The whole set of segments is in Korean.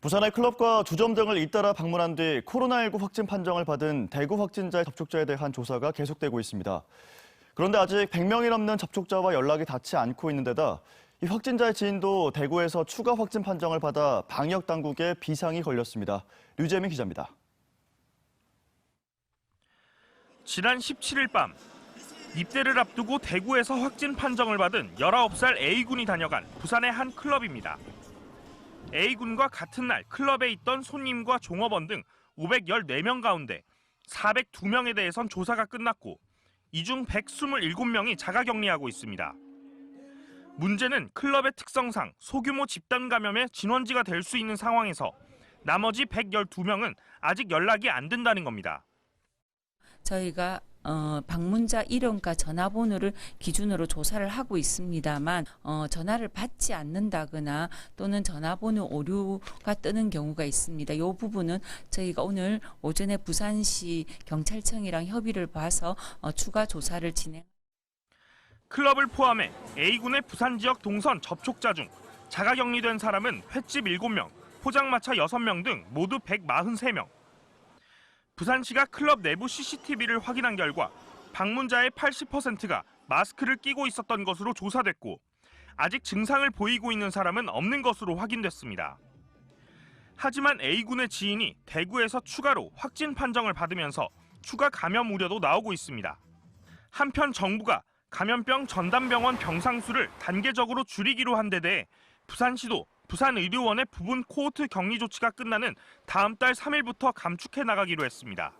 부산의 클럽과 주점 등을 잇따라 방문한 뒤 코로나19 확진 판정을 받은 대구 확진자의 접촉자에 대한 조사가 계속되고 있습니다. 그런데 아직 100명이 넘는 접촉자와 연락이 닿지 않고 있는 데다 이 확진자의 지인도 대구에서 추가 확진 판정을 받아 방역 당국에 비상이 걸렸습니다. 류재민 기자입니다. 지난 17일 밤 입대를 앞두고 대구에서 확진 판정을 받은 19살 A군이 다녀간 부산의 한 클럽입니다. A군과 같은 날 클럽에 있던 손님과 종업원 등 514명 가운데 402명에 대해선 조사가 끝났고 이 중 127명이 자가격리하고 있습니다. 문제는 클럽의 특성상 소규모 집단 감염의 진원지가 될 수 있는 상황에서 나머지 112명은 아직 연락이 안 된다는 겁니다. 저희가 어, 방문자 이름과 전화번호를 기준으로 조사를 하고 있습니다만 어, 전화를 받지 않는다거나 또는 전화번호 오류가 뜨는 경우가 있습니다. 이 부분은 저희가 오늘 오전에 부산시 경찰청이랑 협의를 봐서 어, 추가 조사를 진행. 클럽을 포함해 A군의 부산 지역 동선 접촉자 중 자가격리된 사람은 횟집 7명, 포장마차 6명 등 모두 143명. 부산시가 클럽 내부 CCTV를 확인한 결과 방문자의 80%가 마스크를 끼고 있었던 것으로 조사됐고 아직 증상을 보이고 있는 사람은 없는 것으로 확인됐습니다. 하지만 A군의 지인이 대구에서 추가로 확진 판정을 받으면서 추가 감염 우려도 나오고 있습니다. 한편 정부가 감염병 전담병원 병상 수를 단계적으로 줄이기로 한 데 대해 부산시도 부산의료원의 부분 코호트 격리 조치가 끝나는 다음 달 3일부터 감축해 나가기로 했습니다.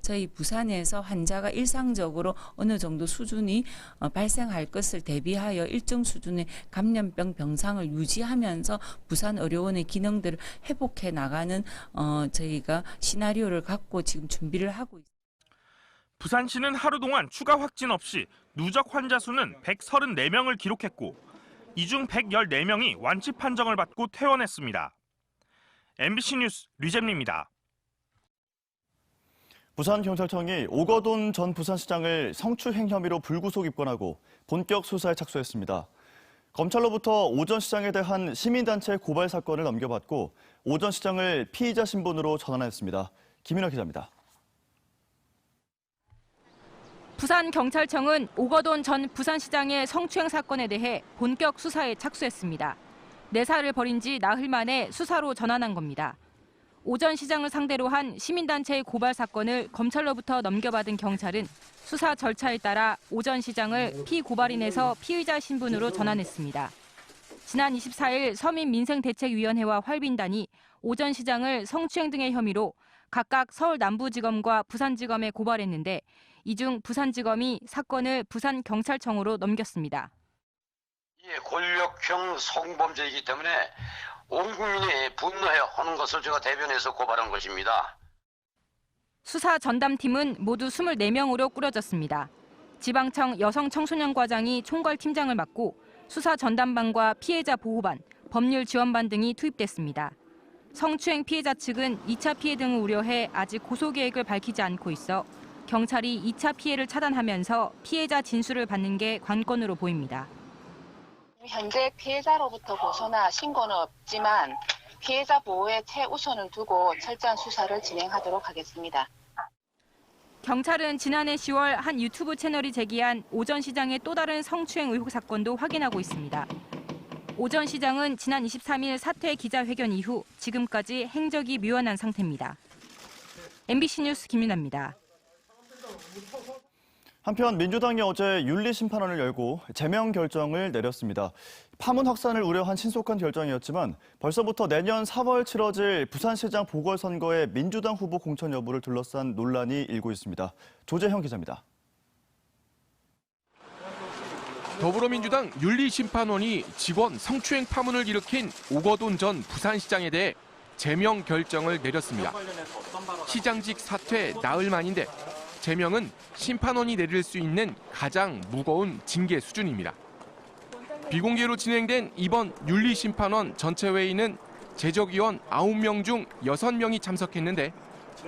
저희 부산에서 환자가 일상적으로 어느 정도 수준이 어, 발생할 것을 대비하여 일정 수준의 감염병 병상을 유지하면서 부산 의료원의 기능들을 회복해 나가는 어, 저희가 시나리오를 갖고 지금 준비를 하고 있습니다. 부산시는 하루 동안 추가 확진 없이 누적 환자 수는 134명을 기록했고 이중 114명이 완치 판정을 받고 퇴원했습니다. MBC 뉴스 류잼리입니다. 부산경찰청이 오거돈 전 부산시장을 성추행 혐의로 불구속 입건하고 본격 수사에 착수했습니다. 검찰로부터 오 전 시장에 대한 시민단체 고발 사건을 넘겨받고 오 전 시장을 피의자 신분으로 전환했습니다. 김인호 기자입니다. 부산경찰청은 오거돈 전 부산시장의 성추행 사건에 대해 본격 수사에 착수했습니다. 내사를 벌인 지 나흘 만에 수사로 전환한 겁니다. 오전 시장을 상대로 한 시민단체의 고발 사건을 검찰로부터 넘겨받은 경찰은 수사 절차에 따라 오전 시장을 피고발인에서 피의자 신분으로 전환했습니다. 지난 24일 서민민생대책위원회와 활빈단이 오전 시장을 성추행 등의 혐의로 각각 서울 남부지검과 부산지검에 고발했는데 이중 부산지검이 사건을 부산경찰청으로 넘겼습니다. 이게 권력형 성범죄이기 때문에 온 국민이 분노해 하는 것을 제가 대변해서 고발한 것입니다. 수사 전담팀은 모두 24명으로 꾸려졌습니다. 지방청 여성청소년과장이 총괄팀장을 맡고 수사 전담반과 피해자 보호반, 법률 지원반 등이 투입됐습니다. 성추행 피해자 측은 2차 피해 등을 우려해 아직 고소 계획을 밝히지 않고 있어 경찰이 2차 피해를 차단하면서 피해자 진술을 받는 게 관건으로 보입니다. 현재 피해자로부터 고소나 신고는 없지만 피해자 보호에 최우선을 두고 철저한 수사를 진행하도록 하겠습니다. 경찰은 지난해 10월 한 유튜브 채널이 제기한 오전 시장의 또 다른 성추행 의혹 사건도 확인하고 있습니다. 오전 시장은 지난 23일 사퇴 기자회견 이후 지금까지 행적이 묘연한 상태입니다. MBC 뉴스 김윤아입니다. 한편 민주당이 어제 윤리심판원을 열고 제명 결정을 내렸습니다. 파문 확산을 우려한 신속한 결정이었지만 벌써부터 내년 3월 치러질 부산시장 보궐선거의 민주당 후보 공천 여부를 둘러싼 논란이 일고 있습니다. 조재형 기자입니다. 더불어민주당 윤리심판원이 직원 성추행 파문을 일으킨 오거돈 전 부산시장에 대해 제명 결정을 내렸습니다. 시장직 사퇴 나흘 만인데 제명은 심판원이 내릴 수 있는 가장 무거운 징계 수준입니다. 비공개로 진행된 이번 윤리심판원 전체 회의는 제적위원 9명 중 6명이 참석했는데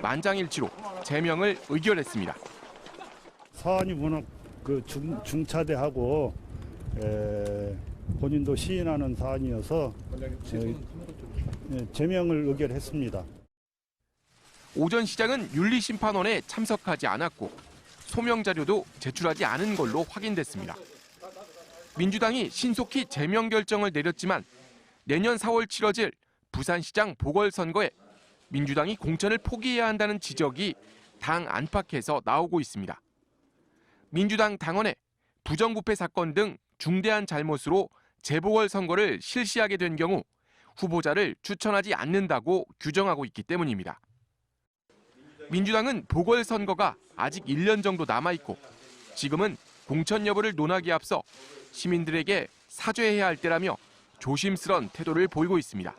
만장일치로 제명을 의결했습니다. 사안이 워낙 그 중, 중차대하고 에, 본인도 시인하는 사안이어서 에, 예, 제명을 의결했습니다. 오전 시장은 윤리심판원에 참석하지 않았고 소명 자료도 제출하지 않은 걸로 확인됐습니다. 민주당이 신속히 제명 결정을 내렸지만 내년 4월 치러질 부산시장 보궐선거에 민주당이 공천을 포기해야 한다는 지적이 당 안팎에서 나오고 있습니다. 민주당 당원의 부정부패 사건 등 중대한 잘못으로 재보궐선거를 실시하게 된 경우 후보자를 추천하지 않는다고 규정하고 있기 때문입니다. 민주당은 보궐선거가 아직 1년 정도 남아있고 지금은 공천 여부를 논하기에 앞서 시민들에게 사죄해야 할 때라며 조심스런 태도를 보이고 있습니다.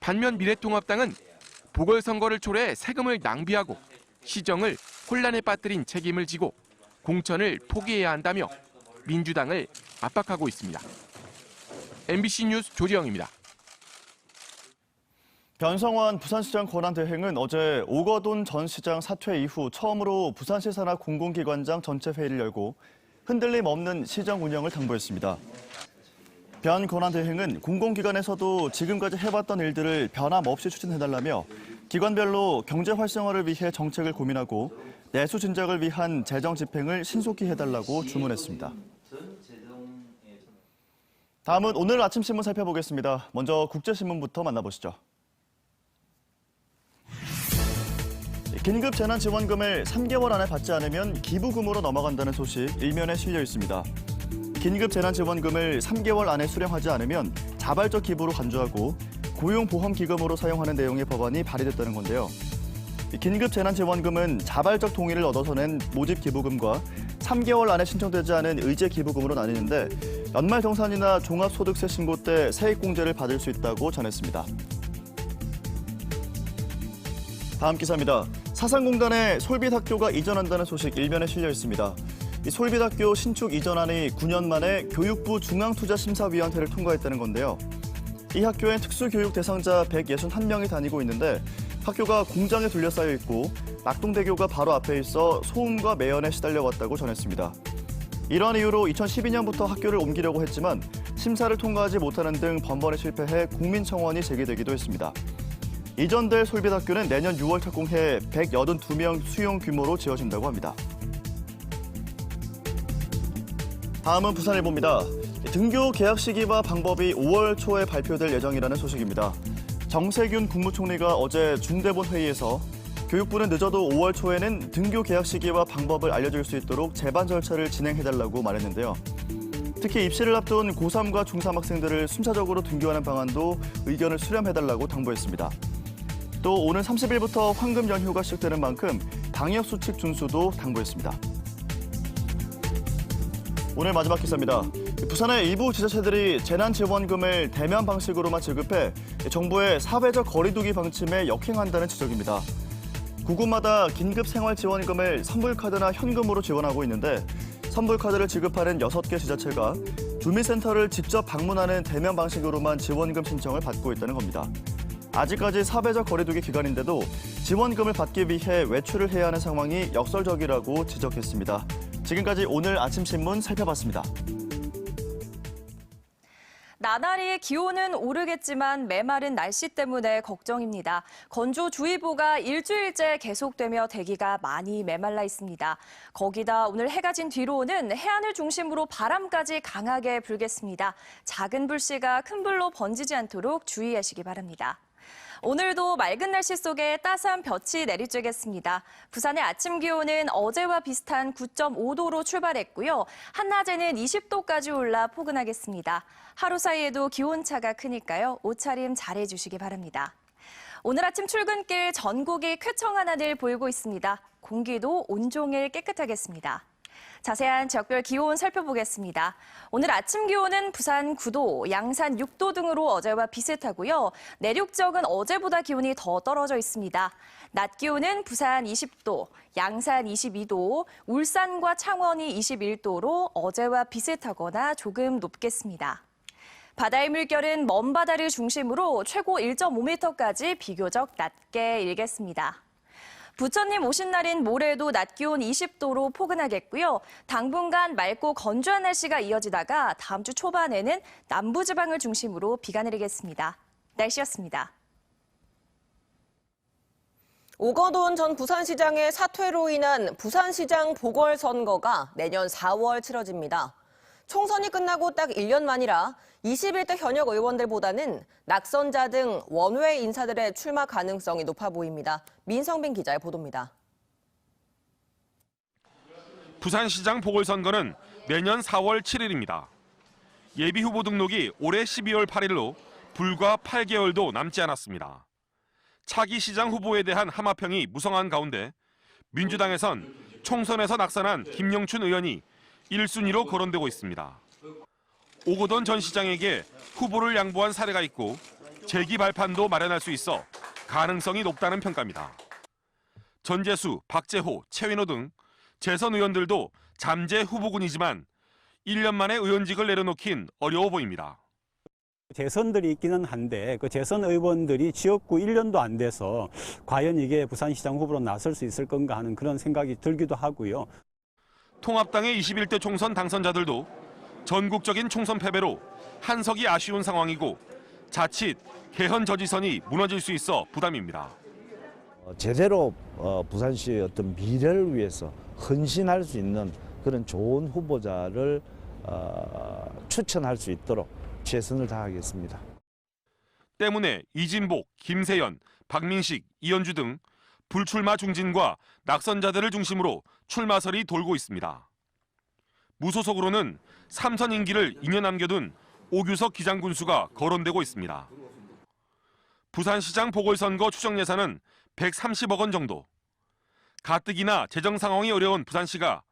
반면 미래통합당은 보궐선거를 초래해 세금을 낭비하고 시정을 혼란에 빠뜨린 책임을 지고 공천을 포기해야 한다며 민주당을 압박하고 있습니다. MBC 뉴스 조지영입니다. 변성환 부산시장 권한대행은 어제 오거돈 전 시장 사퇴 이후 처음으로 부산시 산하 공공기관장 전체 회의를 열고 흔들림 없는 시정 운영을 당부했습니다. 변 권한대행은 공공기관에서도 지금까지 해봤던 일들을 변함없이 추진해달라며 기관별로 경제 활성화를 위해 정책을 고민하고 내수 진작을 위한 재정 집행을 신속히 해달라고 주문했습니다. 다음은 오늘 아침 신문 살펴보겠습니다. 먼저 국제신문부터 만나보시죠. 긴급 재난 지원금을 3개월 안에 받지 않으면 기부금으로 넘어간다는 소식 일면에 실려 있습니다. 긴급 재난 지원금을 3개월 안에 수령하지 않으면 자발적 기부로 간주하고 고용 보험 기금으로 사용하는 내용의 법안이 발의됐다는 건데요. 긴급 재난 지원금은 자발적 동의를 얻어서 낸 모집 기부금과 3개월 안에 신청되지 않은 의제 기부금으로 나뉘는데 연말 정산이나 종합소득세 신고 때 세액공제를 받을 수 있다고 전했습니다. 다음 기사입니다. 사상공단에 솔빛학교가 이전한다는 소식 일면에 실려 있습니다. 이 솔빛학교 신축 이전안이 9년 만에 교육부 중앙투자심사위원회를 통과했다는 건데요. 이 학교엔 특수교육 대상자 161명이 다니고 있는데 학교가 공장에 둘러싸여 있고 낙동대교가 바로 앞에 있어 소음과 매연에 시달려 왔다고 전했습니다. 이러한 이유로 2012년부터 학교를 옮기려고 했지만 심사를 통과하지 못하는 등 번번이 실패해 국민청원이 제기되기도 했습니다. 이전될 솔빛학교는 내년 6월 착공해 182명 수용 규모로 지어진다고 합니다. 다음은 부산일보입니다. 등교 계약 시기와 방법이 5월 초에 발표될 예정이라는 소식입니다. 정세균 국무총리가 어제 중대본 회의에서 교육부는 늦어도 5월 초에는 등교 계약 시기와 방법을 알려줄 수 있도록 제반 절차를 진행해달라고 말했는데요. 특히 입시를 앞둔 고3과 중3 학생들을 순차적으로 등교하는 방안도 의견을 수렴해달라고 당부했습니다. 또 오는 30일부터 황금 연휴가 시작되는 만큼 방역 수칙 준수도 당부했습니다. 오늘 마지막 기사입니다. 부산의 일부 지자체들이 재난지원금을 대면 방식으로만 지급해 정부의 사회적 거리두기 방침에 역행한다는 지적입니다. 구군마다 긴급 생활지원금을 선불카드나 현금으로 지원하고 있는데 선불카드를 지급하는 6개 지자체가 주민센터를 직접 방문하는 대면 방식으로만 지원금 신청을 받고 있다는 겁니다. 아직까지 사회적 거리두기 기간인데도 지원금을 받기 위해 외출을 해야 하는 상황이 역설적이라고 지적했습니다. 지금까지 오늘 아침 신문 살펴봤습니다. 나날이 기온은 오르겠지만 메마른 날씨 때문에 걱정입니다. 건조주의보가 일주일째 계속되며 대기가 많이 메말라 있습니다. 거기다 오늘 해가 진 뒤로는 해안을 중심으로 바람까지 강하게 불겠습니다. 작은 불씨가 큰 불로 번지지 않도록 주의하시기 바랍니다. 오늘도 맑은 날씨 속에 따스한 볕이 내리쬐겠습니다. 부산의 아침 기온은 어제와 비슷한 9.5도로 출발했고요. 한낮에는 20도까지 올라 포근하겠습니다. 하루 사이에도 기온차가 크니까요. 옷차림 잘해주시기 바랍니다. 오늘 아침 출근길 전국이 쾌청한 하늘 보이고 있습니다. 공기도 온종일 깨끗하겠습니다. 자세한 지역별 기온 살펴보겠습니다. 오늘 아침 기온은 부산 9도, 양산 6도 등으로 어제와 비슷하고요. 내륙 지역은 어제보다 기온이 더 떨어져 있습니다. 낮 기온은 부산 20도, 양산 22도, 울산과 창원이 21도로 어제와 비슷하거나 조금 높겠습니다. 바다의 물결은 먼 바다를 중심으로 최고 1.5m까지 비교적 낮게 일겠습니다. 부처님 오신 날인 모레도 낮 기온 20도로 포근하겠고요. 당분간 맑고 건조한 날씨가 이어지다가 다음 주 초반에는 남부지방을 중심으로 비가 내리겠습니다. 날씨였습니다. 오거돈 전 부산시장의 사퇴로 인한 부산시장 보궐선거가 내년 4월 치러집니다. 총선이 끝나고 딱 1년 만이라 21대 현역 의원들보다는 낙선자 등 원외 인사들의 출마 가능성이 높아 보입니다. 민성빈 기자의 보도입니다. 부산시장 보궐선거는 내년 4월 7일입니다. 예비 후보 등록이 올해 12월 8일로 불과 8개월도 남지 않았습니다. 차기 시장 후보에 대한 함화평이 무성한 가운데 민주당에선 총선에서 낙선한 김영춘 의원이 1순위로 거론되고 있습니다. 오고돈 전 시장에게 후보를 양보한 사례가 있고 재기 발판도 마련할 수 있어 가능성이 높다는 평가입니다. 전재수, 박재호, 최민호 등 재선 의원들도 잠재 후보군이지만 1년 만에 의원직을 내려놓긴 어려워 보입니다. 재선들이 있기는 한데 그 재선 의원들이 지역구 1년도 안 돼서 과연 이게 부산시장 후보로 나설 수 있을 건가 하는 그런 생각이 들기도 하고요. 통합당의 21대 총선 당선자들도 전국적인 총선 패배로 한석이 아쉬운 상황이고 자칫 개헌 저지선이 무너질 수 있어 부담입니다. 어, 제대로 어, 부산시의 어떤 미래를 위해서 헌신할 수 있는 그런 좋은 후보자를 어, 추천할 수 있도록 최선을 다하겠습니다. 때문에 이진복, 김세연, 박민식, 이현주 등 불출마 중진과 낙선자들을 중심으로 출마설이 돌고 있습니다. 무소속으로는 3선 임기를 2년 남겨둔 오규석 기장군수가 거론되고 있습니다. 부산시장 보궐선거 추정 예산은 130억 원 정도. 가뜩이나 재정 상황이 어려운 부산시가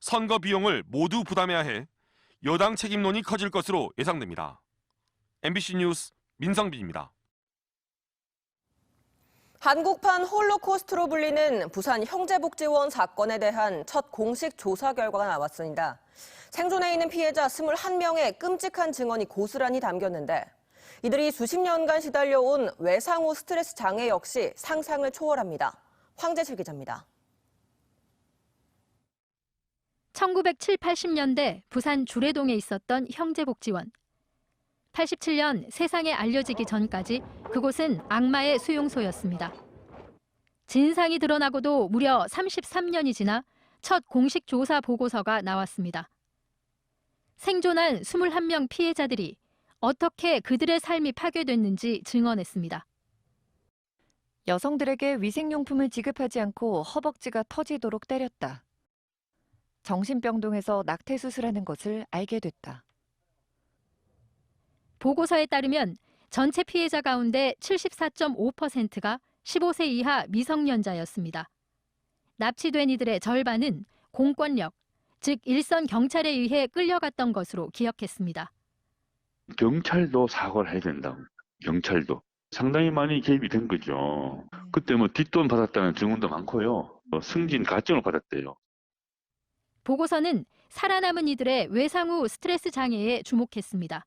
선거 비용을 모두 부담해야 해 여당 책임론이 커질 것으로 예상됩니다. MBC 뉴스 민성빈입니다. 한국판 홀로코스트로 불리는 부산 형제복지원 사건에 대한 첫 공식 조사 결과가 나왔습니다. 생존해 있는 피해자 21명의 끔찍한 증언이 고스란히 담겼는데 이들이 수십 년간 시달려온 외상 후 스트레스 장애 역시 상상을 초월합니다. 황재실 기자입니다. 1970, 80년대 부산 주례동에 있었던 형제복지원. 87년 세상에 알려지기 전까지 그곳은 악마의 수용소였습니다. 진상이 드러나고도 무려 33년이 지나 첫 공식 조사 보고서가 나왔습니다. 생존한 21명 피해자들이 어떻게 그들의 삶이 파괴됐는지 증언했습니다. 여성들에게 위생용품을 지급하지 않고 허벅지가 터지도록 때렸다. 정신병동에서 낙태 수술하는 것을 알게 됐다. 보고서에 따르면 전체 피해자 가운데 74.5%가 15세 이하 미성년자였습니다. 납치된 이들의 절반은 공권력, 즉 일선 경찰에 의해 끌려갔던 것으로 기억했습니다. 경찰도 사과를 해야 된다고. 경찰도. 상당히 많이 개입이 된 거죠. 그때 뭐 뒷돈 받았다는 증언도 많고요. 어, 승진 가점을 받았대요. 보고서는 살아남은 이들의 외상 후 스트레스 장애에 주목했습니다.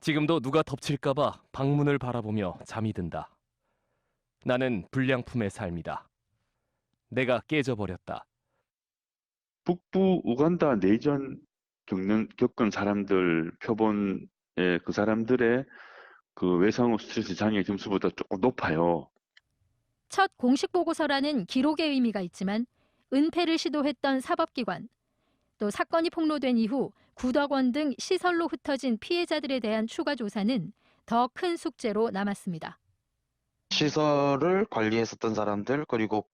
지금도 누가 덮칠까봐 방문을 바라보며 잠이 든다. 나는 불량품의 삶이다. 내가 깨져버렸다. 북부 우간다 내전 겪는, 겪은 사람들 표본의 그 사람들의 그 외상 후 스트레스 장애 점수보다 조금 높아요. 첫 공식 보고서라는 기록의 의미가 있지만 은폐를 시도했던 사법기관, 또 사건이 폭로된 이후 구덕원 등 시설로 흩어진 피해자들에 대한 추가 조사는 더 큰 숙제로 남았습니다. 시설을 관리했었던 사람들 그리고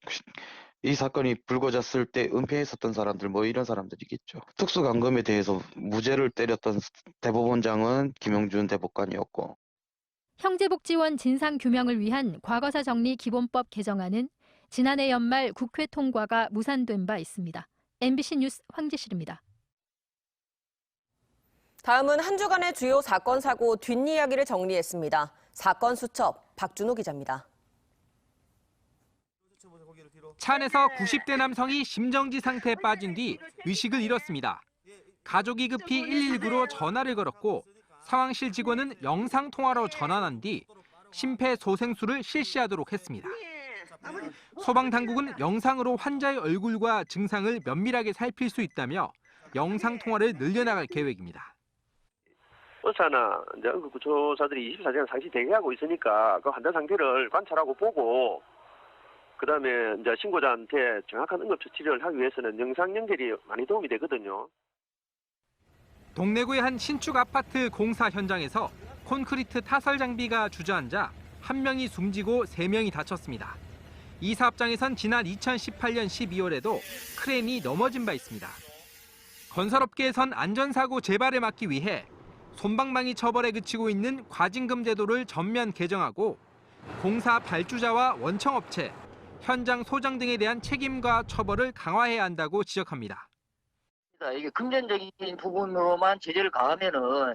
이 사건이 불거졌을 때 은폐했었던 사람들 뭐 이런 사람들이겠죠. 특수감금에 대해서 무죄를 때렸던 대법원장은 김영준 대법관이었고 형제복지원 진상 규명을 위한 과거사 정리 기본법 개정안은 지난해 연말 국회 통과가 무산된 바 있습니다. MBC 뉴스 황지실입니다. 다음은 한 주간의 주요 사건 사고 뒷이야기를 정리했습니다. 사건 수첩 박준호 기자입니다. 차 안에서 90대 남성이 심정지 상태에 빠진 뒤 의식을 잃었습니다. 가족이 급히 119로 전화를 걸었고 상황실 직원은 영상 통화로 전환한 뒤 심폐소생술을 실시하도록 했습니다. 소방 당국은 영상으로 환자의 얼굴과 증상을 면밀하게 살필 수 있다며 영상 통화를 늘려나갈 계획입니다. 의사나 이제 응급구조사들이 24시간 상시 대기하고 있으니까 그 환자 상태를 관찰하고 보고 그다음에 이제 신고자한테 정확한 응급처 치료를 하기 위해서는 영상 연결이 많이 도움이 되거든요. 동래구의 한 신축 아파트 공사 현장에서 콘크리트 타설 장비가 주저앉아 한 명이 숨지고 세 명이 다쳤습니다. 이 사업장에선 지난 2018년 12월에도 크레인이 넘어진 바 있습니다. 건설업계에선 안전사고 재발을 막기 위해 솜방망이 처벌에 그치고 있는 과징금 제도를 전면 개정하고 공사 발주자와 원청업체, 현장 소장 등에 대한 책임과 처벌을 강화해야 한다고 지적합니다. 이게 금전적인 부분으로만 제재를 가하면은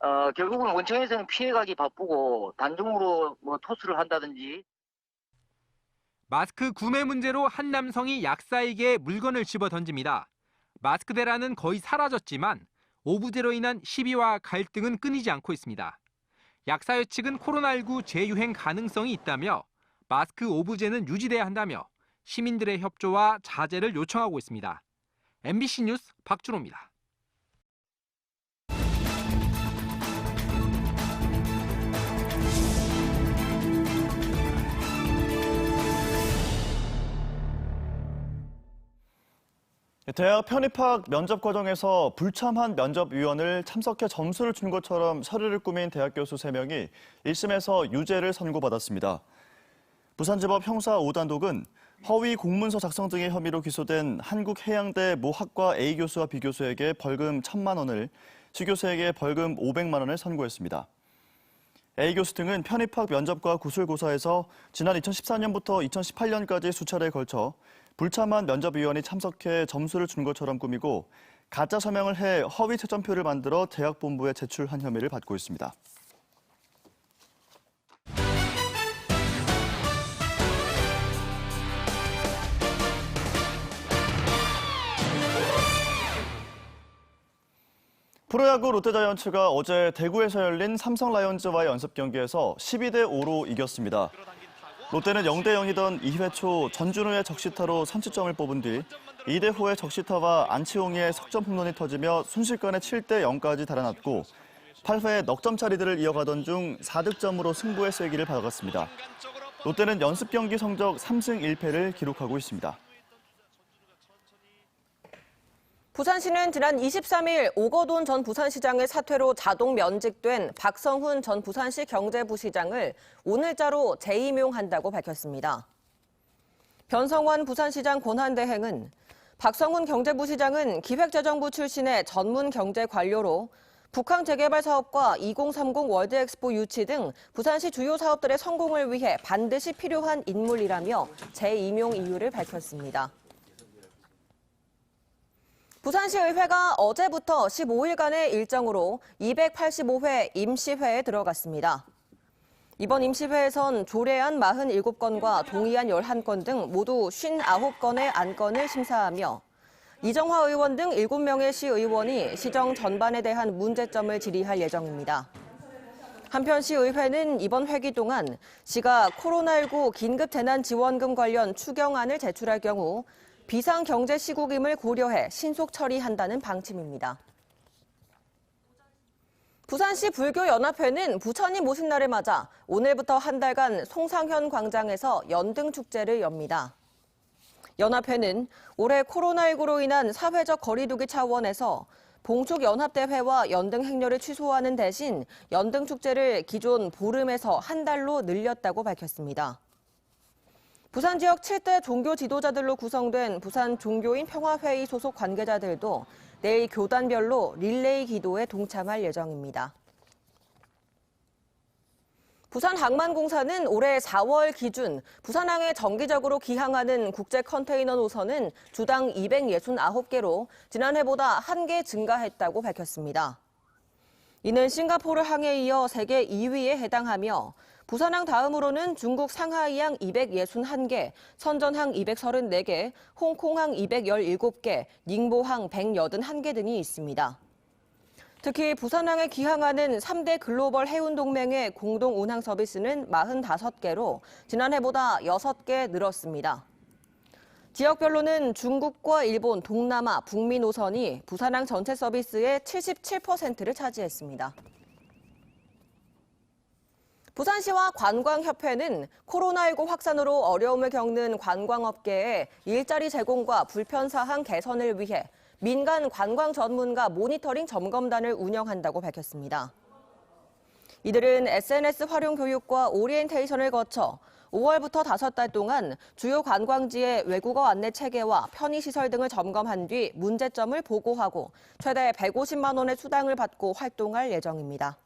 어, 결국은 원청에서는 피해가기 바쁘고 단중으로 뭐 토수를 한다든지 마스크 구매 문제로 한 남성이 약사에게 물건을 집어 던집니다. 마스크 대란은 거의 사라졌지만 오부제로 인한 시비와 갈등은 끊이지 않고 있습니다. 약사회 측은 코로나19 재유행 가능성이 있다며 마스크 오부제는 유지돼야 한다며 시민들의 협조와 자제를 요청하고 있습니다. MBC 뉴스 박준호입니다. 대학 편입학 면접 과정에서 불참한 면접위원을 참석해 점수를 준 것처럼 서류를 꾸민 대학 교수 3명이 1심에서 유죄를 선고받았습니다. 부산지법 형사 5단독은 허위 공문서 작성 등의 혐의로 기소된 한국해양대 모 학과 A 교수와 B 교수에게 벌금 1천만 원을, C 교수에게 벌금 500만 원을 선고했습니다. A 교수 등은 편입학 면접과 구술고사에서 지난 2014년부터 2018년까지 수차례에 걸쳐 불참한 면접위원이 참석해 점수를 준 것처럼 꾸미고 가짜 서명을 해 허위 채점표를 만들어 대학본부에 제출한 혐의를 받고 있습니다. 프로야구 롯데자이언츠가 어제 대구에서 열린 삼성 라이온즈와의 연습 경기에서 12대 5로 이겼습니다. 롯데는 0대 0이던 2회 초 전준우의 적시타로 선취점을 뽑은 뒤 이대호의 적시타와 안치홍의 석점 홈런이 터지며 순식간에 7대 0까지 달아났고 8회 넉점 차리들을 이어가던 중 4득점으로 승부의 쐐기를 받아갔습니다. 롯데는 연습 경기 성적 3승 1패를 기록하고 있습니다. 부산시는 지난 23일 오거돈 전 부산시장의 사퇴로 자동 면직된 박성훈 전 부산시 경제부시장을 오늘자로 재임용한다고 밝혔습니다. 변성환 부산시장 권한대행은 박성훈 경제부시장은 기획재정부 출신의 전문 경제 관료로 북한 재개발 사업과 2030 월드엑스포 유치 등 부산시 주요 사업들의 성공을 위해 반드시 필요한 인물이라며 재임용 이유를 밝혔습니다. 부산시의회가 어제부터 15일간의 일정으로 285회 임시회에 들어갔습니다. 이번 임시회에선 조례안 47건과 동의안 11건 등 모두 59건의 안건을 심사하며 이정화 의원 등 7명의 시의원이 시정 전반에 대한 문제점을 질의할 예정입니다. 한편 시의회는 이번 회기 동안 시가 코로나19 긴급재난지원금 관련 추경안을 제출할 경우 비상 경제 시국임을 고려해 신속 처리한다는 방침입니다. 부산시 불교연합회는 부처님 모신 날을 맞아 오늘부터 한 달간 송상현 광장에서 연등축제를 엽니다. 연합회는 올해 코로나19로 인한 사회적 거리두기 차원에서 봉축 연합대회와 연등 행렬을 취소하는 대신 연등 축제를 기존 보름에서 한 달로 늘렸다고 밝혔습니다. 부산 지역 7대 종교 지도자들로 구성된 부산 종교인 평화회의 소속 관계자들도 내일 교단별로 릴레이 기도에 동참할 예정입니다. 부산 항만공사는 올해 4월 기준 부산항에 정기적으로 기항하는 국제 컨테이너 노선은 주당 269개로 지난해보다 1개 증가했다고 밝혔습니다. 이는 싱가포르 항에 이어 세계 2위에 해당하며 부산항 다음으로는 중국 상하이항 261개, 선전항 234개, 홍콩항 217개, 닝보항 181개 등이 있습니다. 특히 부산항에 기항하는 3대 글로벌 해운동맹의 공동 운항 서비스는 45개로 지난해보다 6개 늘었습니다. 지역별로는 중국과 일본, 동남아, 북미 노선이 부산항 전체 서비스의 77%를 차지했습니다. 부산시와 관광협회는 코로나19 확산으로 어려움을 겪는 관광업계에 일자리 제공과 불편사항 개선을 위해 민간 관광 전문가 모니터링 점검단을 운영한다고 밝혔습니다. 이들은 SNS 활용 교육과 오리엔테이션을 거쳐 5월부터 5달 동안 주요 관광지의 외국어 안내 체계와 편의시설 등을 점검한 뒤 문제점을 보고하고 최대 150만 원의 수당을 받고 활동할 예정입니다.